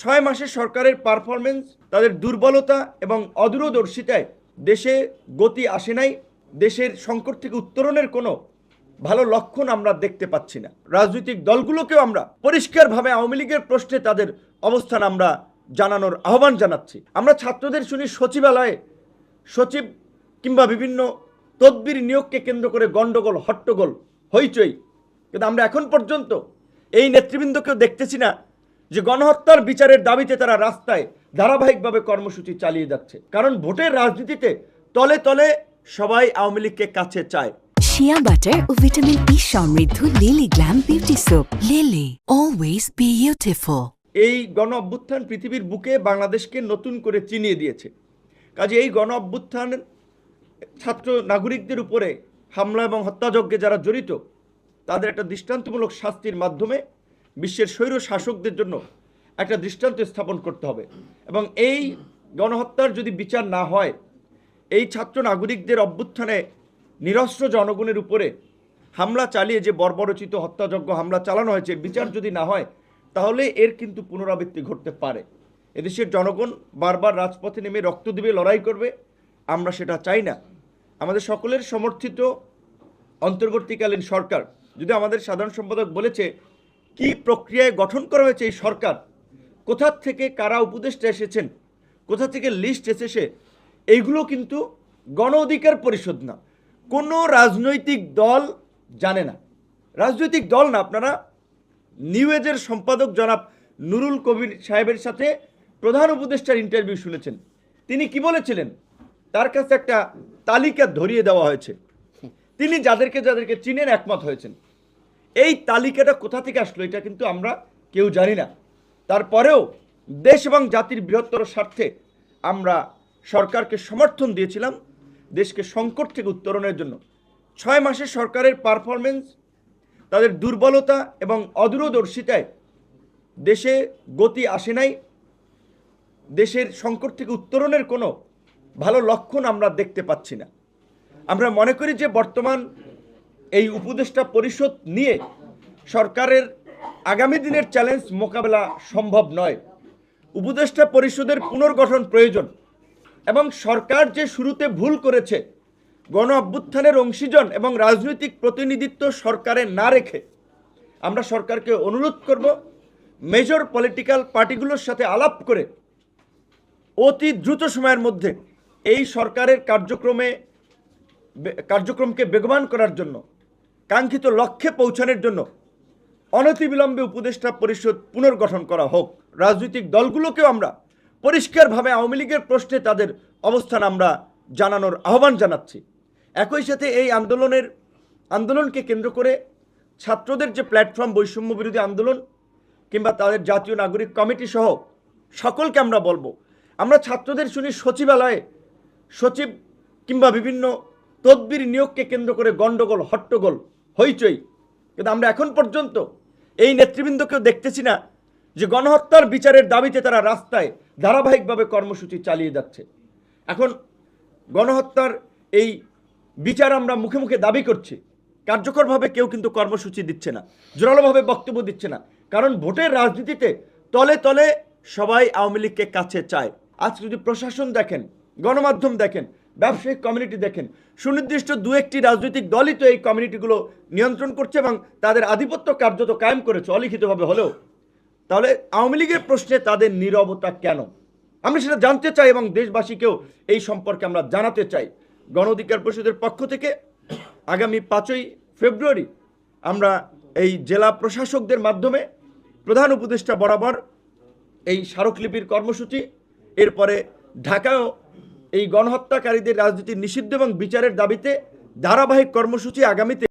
ছয় মাসে সরকারের পারফরমেন্স তাদের দুর্বলতা এবং অদূরদর্শিতায় দেশে গতি আসে নাই। দেশের সংকট থেকে উত্তরণের কোনো ভালো লক্ষণ আমরা দেখতে পাচ্ছি না। রাজনৈতিক দলগুলোকেও আমরা পরিষ্কারভাবে আওয়ামী লীগের প্রশ্নে তাদের অবস্থান আমরা জানানোর আহ্বান জানাচ্ছি। আমরা ছাত্রদের শুনি সচিবালয়ে সচিব কিংবা বিভিন্ন তদবির নিয়োগকে কেন্দ্র করে গণ্ডগোল, হট্টগোল, হইচই। কিন্তু আমরা এখন পর্যন্ত এই নেতৃবৃন্দকেও দেখতেছি না যে গণহত্যার বিচারের দাবিতে তারা রাস্তায় ধারাবাহিকভাবে কর্মসূচি চালিয়ে যাচ্ছে। কারণ ভোটের রাজনীতিতে তলে তলে সবাই আওয়ামী লীগকে কাছে চায়। শিয়া বাটার ও ভিটামিন ই সমৃদ্ধ Lily Glam beauty soap Lily always beautiful এই গণ অভ্যুত্থান পৃথিবীর বুকে বাংলাদেশকে নতুন করে চিনিয়ে দিয়েছে। কাজে এই গণ অভ্যুত্থান ছাত্র নাগরিকদের উপরে হামলা এবং হত্যাযজ্ঞে যারা জড়িত তাদের একটা দৃষ্টান্তমূলক শাস্তির মাধ্যমে বিশ্বের স্বৈর শাসকদের জন্য একটা দৃষ্টান্ত স্থাপন করতে হবে। এবং এই গণহত্যার যদি বিচার না হয়, এই ছাত্র নাগরিকদের অভ্যুত্থানে নিরস্ত্র জনগণের উপরে হামলা চালিয়ে যে বর্বরচিত হত্যাযজ্ঞ হামলা চালানো হয়েছে, বিচার যদি না হয়, তাহলে এর কিন্তু পুনরাবৃত্তি ঘটতে পারে। এদেশের জনগণ বারবার রাজপথে নেমে রক্ত দিবে, লড়াই করবে, আমরা সেটা চাই না। আমাদের সকলের সমর্থিত অন্তর্বর্তীকালীন সরকার, যদি আমাদের সাধারণ সম্পাদক বলেছে কি প্রক্রিয়ায় গঠন করা হয়েছে এই সরকার? কোথা থেকে কারা উপদেষ্টা এসেছেন? কোথা থেকে লিস্ট এসেছে? এইগুলো কিন্তু গণ অধিকার পরিষদ না। কোনো রাজনৈতিক দল জানে না। রাজনৈতিক দল না, আপনারা নিউ এজের সম্পাদক জনাব নুরুল কবির সাহেবের সাথে প্রধান উপদেষ্টার ইন্টারভিউ শুনেছেন। তিনি কি বলেছিলেন? তার কাছে একটা তালিকা ধরিয়ে দেওয়া হয়েছে। তিনি যাদেরকে যাদেরকে চিনেন একমত হয়েছেন। এই তালিকাটা কোথা থেকে আসলো এটা কিন্তু আমরা কেউ জানি না। তারপরেও দেশ এবং জাতির বৃহত্তর স্বার্থে আমরা সরকারকে সমর্থন দিয়েছিলাম দেশকে সংকট থেকে উত্তরণের জন্য। ছয় মাসে সরকারের পারফরমেন্স তাদের দুর্বলতা এবং অদূরদর্শিতায় দেশে গতি আসে নাই। দেশের সংকট থেকে উত্তরণের কোনো ভালো লক্ষণ আমরা দেখতে পাচ্ছি না। আমরা মনে করি যে বর্তমান এই উপদেষ্টা পরিষদ নিয়ে সরকারের আগামী দিনের চ্যালেঞ্জ মোকাবেলা সম্ভব নয়। উপদেষ্টা পরিষদের পুনর্গঠন প্রয়োজন এবং সরকার যে শুরুতে ভুল করেছে, গণ অভ্যুত্থানের অংশীজন এবং রাজনৈতিক প্রতিনিধিত্ব সরকারে না রেখে, আমরা সরকারকে অনুরোধ করব মেজর পলিটিক্যাল পার্টিগুলোর সাথে আলাপ করে অতি দ্রুত সময়ের মধ্যে এই সরকারের কার্যক্রমে কার্যক্রমকে বেগবান করার জন্য কাঙ্ক্ষিত লক্ষ্যে পৌঁছানোর জন্য অনতিবিলম্বে উপদেষ্টা পরিষদ পুনর্গঠন করা হোক। রাজনৈতিক দলগুলোকেও আমরা পরিষ্কারভাবে আওয়ামী লীগের প্রশ্নে তাদের অবস্থান আমরা জানানোর আহ্বান জানাচ্ছি। একই সাথে এই আন্দোলনের, আন্দোলনকে কেন্দ্র করে ছাত্রদের যে প্ল্যাটফর্ম বৈষম্য বিরোধী আন্দোলন কিংবা তাদের জাতীয় নাগরিক কমিটি সহ সকলকে আমরা বলব, আমরা ছাত্রদের শুনি সচিবালয়ে সচিব কিংবা বিভিন্ন তদবির নিয়োগকে কেন্দ্র করে গণ্ডগোল, হট্টগোল হইচই। কিন্তু আমরা এখন পর্যন্ত এই নেতৃবৃন্দকেও দেখতেছি না যে গণহত্যার বিচারের দাবিতে তারা রাস্তায় ধারাবাহিকভাবে কর্মসূচি চালিয়ে যাচ্ছে। এখন গণহত্যার এই বিচার আমরা মুখে মুখে দাবি করছি। কার্যকরভাবে কেউ কিন্তু কর্মসূচি দিচ্ছে না, জোরালোভাবে বক্তব্য দিচ্ছে না। কারণ ভোটের রাজনীতিতে তলে তলে সবাই আওয়ামী লীগকে কাছে চায়। আজকে যদি প্রশাসন দেখেন, গণমাধ্যম দেখেন ব্যবসায়িক কমিউনিটি দেখেন। সুনির্দিষ্ট দু একটি রাজনৈতিক দলই তো এই কমিউনিটিগুলো নিয়ন্ত্রণ করছে এবং তাদের আধিপত্য কার্যত কায়েম করেছে অলিখিতভাবে হলেও। তাহলে আওয়ামী লীগের প্রশ্নে তাদের নীরবতা কেন? আমরা সেটা জানতে চাই এবং দেশবাসীকেও এই সম্পর্কে আমরা জানাতে চাই। গণ অধিকার পরিষদের পক্ষ থেকে আগামী পাঁচই ফেব্রুয়ারি আমরা এই জেলা প্রশাসকদের মাধ্যমে প্রধান উপদেষ্টা বরাবর এই স্মারকলিপির কর্মসূচি, এরপরে ঢাকায়ও এই গণহত্যাকারীদের রাজনীতি নিষিদ্ধ এবং বিচারের দাবিতে ধারাবাহিক কর্মসূচি আগামীতে